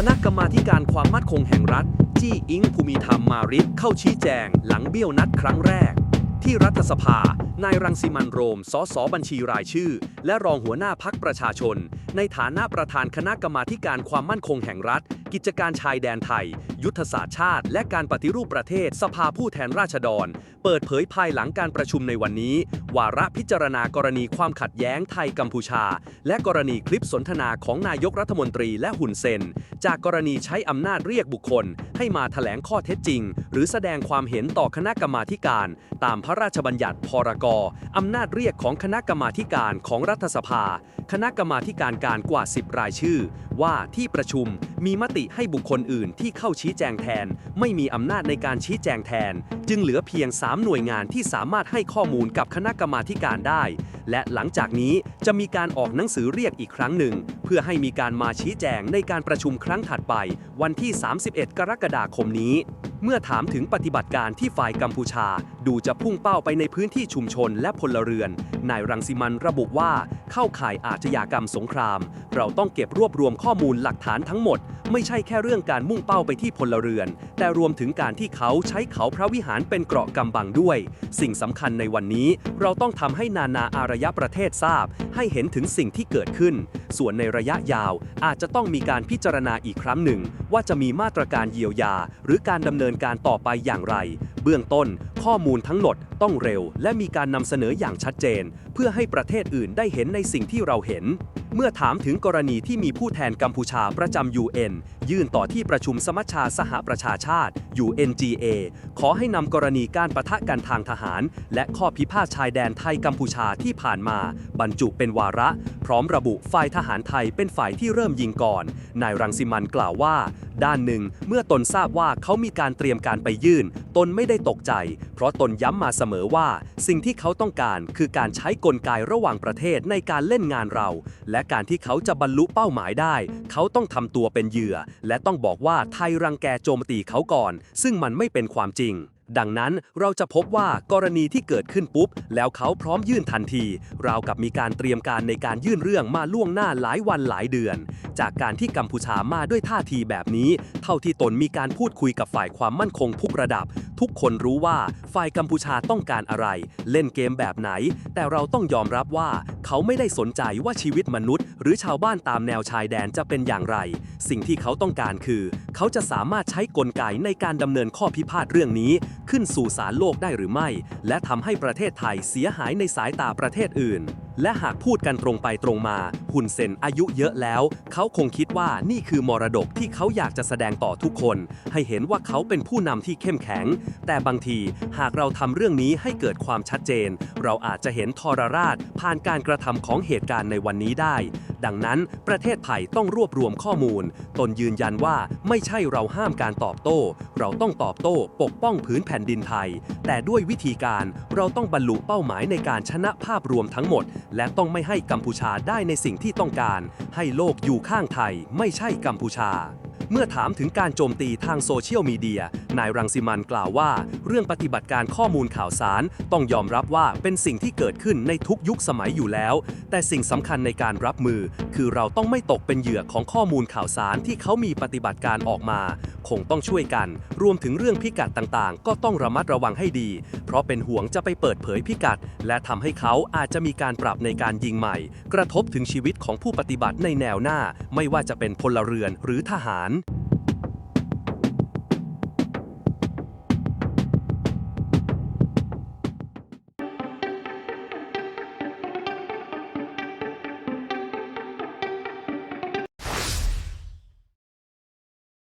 คณะกรรมาการความมั่นคงแห่งรัฐ จี้อิงภูมิธรรมมาริศเข้าชี้แจง หลังเบี้ยวนัดครั้งแรก ที่รัฐสภา นายรังสิมันโรม สสบัญชีรายชื่อ และรองหัวหน้าพักประชาชน ในฐานะประธานคณะกรรมาการความมั่นคงแห่งรัฐกิจการชายแดนไทย ยุทธศาสตร์ชาติ และการปฏิรูปประเทศสภาผู้แทนราษฎร เปิดเผยภายหลังการประชุมในวันนี้ วาระพิจารณากรณีความขัดแย้งไทยกัมพูชา และกรณีคลิปสนทนาของนายกรัฐมนตรีและหุ่นเซน จากกรณีใช้อำนาจเรียกบุคคล ให้มาแถลงข้อเท็จจริง หรือแสดงความเห็นต่อคณะกรรมาการ ตามพระราชบัญญัติพรกอำนาจเรียกของคณะกรรมาการของรัฐสภา คณะกรรมาการการกว่า 10 รายชื่อ ว่าที่ประชุมมีมติให้บุคคลอื่นที่เข้าชี้แจงแทน ไม่มีอำนาจในการชี้แจงแทน จึงเหลือเพียง 3 หน่วยงานที่สามารถให้ข้อมูลกับคณะกรรมาธิการได้ และหลังจากนี้จะมีการออกหนังสือเรียกอีกครั้งหนึ่ง เพื่อให้มีการมาชี้แจงในการประชุมครั้งถัดไป วันที่ 31 กรกฎาคมนี้ เมื่อถามถึงปฏิบัติการที่ฝ่ายกัมพูชา ดูจะพุ่งเป้าไปในพื้นที่ชุมชนและพลเรือน นายรังสิมันระบุว่าเข้าข่ายอาชญากรรมสงคราม เราต้องเก็บรวบรวมข้อมูลหลักฐานทั้งหมด ไม่ใช่แค่เรื่องการมุ่งเป้าไปที่พลเรือน แต่รวมถึงการที่เขาใช้เขาพระวิหารเป็นเกราะกำบังด้วย สิ่งสำคัญในวันนี้ เราต้องทำให้นานาอารยประเทศทราบ ให้เห็นถึงสิ่งที่เกิดขึ้น ส่วนในระยะยาวอาจจะต้องมีการพิจารณาอีกครั้งหนึ่ง ว่าจะมีมาตรการเยียวยา หรือการดำเนินการต่อไปอย่างไร เบื้องต้นข้อมูลทั้งหมดต้องเร็ว และมีการนำเสนออย่างชัดเจน เพื่อให้ประเทศอื่นได้เห็นในสิ่งที่เราเห็นเมื่อถามถึงกรณีที่มีผู้แทนกัมพูชาประจำ UN ยื่นต่อที่ประชุมสมัชชาสหประชาชาติ UNGA ขอให้นำกรณีการประทะกันทางทหาร และข้อพิพาทชายแดนไทยกัมพูชาที่ผ่านมา บรรจุเป็นวาระ พร้อมระบุฝ่ายทหารไทยเป็นฝ่ายที่เริ่มยิงก่อน นายรังสิมันกล่าวว่า ด้านหนึ่ง เมื่อตนทราบว่าเขามีการเตรียมการไปยื่น ตนไม่ได้ตกใจ เพราะตนย้ำมาเสมอว่า สิ่งที่เขาต้องการคือการใช้กลไกระหว่างประเทศในการเล่นงานเรา และและการที่เขาจะบรรลุเป้าหมายได้ เขาต้องทำตัวเป็นเหยื่อ และต้องบอกว่าไทยรังแกโจมตีเขาก่อน ซึ่งมันไม่เป็นความจริงดังนั้นเราจะพบว่ากรณีที่เกิดขึ้นปุ๊บ แล้วเขาพร้อมยื่นทันที ราวกับมีการเตรียมการในการยื่นเรื่องมาล่วงหน้าหลายวันหลายเดือน จากการที่กัมพูชามาด้วยท่าทีแบบนี้ เท่าที่ตนมีการพูดคุยกับฝ่ายความมั่นคงทุกระดับ ทุกคนรู้ว่าฝ่ายกัมพูชาต้องการอะไร เล่นเกมแบบไหน แต่เราต้องยอมรับว่า เขาไม่ได้สนใจว่าชีวิตมนุษย์ หรือชาวบ้านตามแนวชายแดนจะเป็นอย่างไร สิ่งที่เขาต้องการคือ เขาจะสามารถใช้กลไกในการดำเนินข้อพิพาทเรื่องนี้ ขึ้นสู่ศาลโลกได้หรือไม่ และทำให้ประเทศไทยเสียหายในสายตาประเทศอื่น และหากพูดกันตรงไปตรงมา หุ่นเซนอายุเยอะแล้ว เขาคงคิดว่านี่คือมรดกที่เขาอยากจะแสดงต่อทุกคน ให้เห็นว่าเขาเป็นผู้นำที่เข้มแข็ง แต่บางทีหากเราทำเรื่องนี้ให้เกิดความชัดเจน เราอาจจะเห็นทรราชผ่านการกระทำของเหตุการณ์ในวันนี้ได้ ดังนั้นประเทศไทยต้องรวบรวมข้อมูล ตนยืนยันว่าไม่ใช่เราห้ามการตอบโต้ เราต้องตอบโต้ปกป้องพื้นแผ่นดินไทย แต่ด้วยวิธีการเราต้องบรรลุเป้าหมายในการชนะภาพรวมทั้งหมด และต้องไม่ให้กัมพูชาได้ในสิ่งที่ต้องการ ให้โลกอยู่ข้างไทยไม่ใช่กัมพูชา เมื่อถามถึงการโจมตีทางโซเชียลมีเดีย นายรังสิมันกล่าวว่า เรื่องปฏิบัติการข้อมูลข่าวสาร ต้องยอมรับว่าเป็นสิ่งที่เกิดขึ้นในทุกยุคสมัยอยู่แล้ว แต่สิ่งสำคัญในการรับมือ คือเราต้องไม่ตกเป็นเหยื่อของข้อมูลข่าวสารที่เขามีปฏิบัติการออกมาคงต้องช่วยกัน รวมถึงเรื่องพิกัดต่างๆ ก็ต้องระมัดระวังให้ดี เพราะเป็นห่วงจะไปเปิดเผยพิกัด และทำให้เขาอาจจะมีการปรับในการยิงใหม่ กระทบถึงชีวิตของผู้ปฏิบัติในแนวหน้า ไม่ว่าจะเป็นพลเรือนหรือทหาร